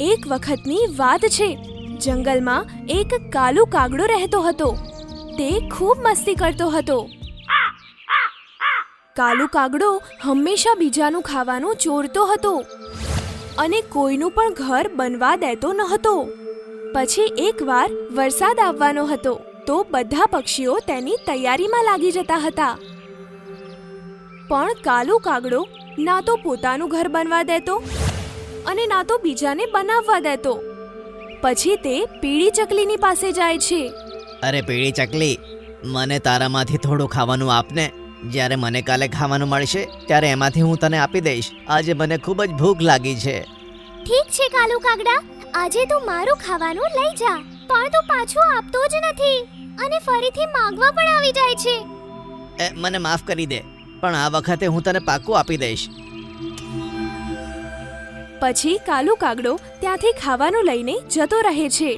એક વખતની વાત છે. જંગલમાં એક કાલુ કાગડો રહેતો હતો. તે ખૂબ મસ્તી કરતો હતો. કાલુ કાગડો હંમેશા બીજાનું ખાવાનું ચોરતો હતો અને કોઈનું પણ ઘર બનવા દેતો નહોતો. પછી એકવાર વરસાદ આવવાનો હતો તો બધા પક્ષીઓ તેની તૈયારીમાં લાગી જતા હતા. પણ કાલુ કાગડો ના તો પોતાનું ઘર બનવા દેતો અને ના તો બીજાને બનાવવા દેતો પછી તે પીળી ચકલીની પાસે જાય છે. અરે પીળી ચકલી મને તારામાંથી થોડું ખાવાનું આપને. જ્યારે મને કાલે ખાવાનું મળશે ત્યારે એમાંથી હું તને આપી દઈશ. આજે મને ખૂબ જ ભૂખ લાગી છે. ઠીક છે કાલુ કાગડા. આજે તું મારું ખાવાનું લઈ જા. પણ તું પાછું આપતો જ નથી. અને ફરીથી માંગવા પણ આવી જાય છે. એ મને માફ કરી દે. પણ આ વખતે હું તને પાક્કું આપી દઈશ. પછી કાલુ કાગડો ત્યાંથી ખાવાનું લઈને જતો રહે છે.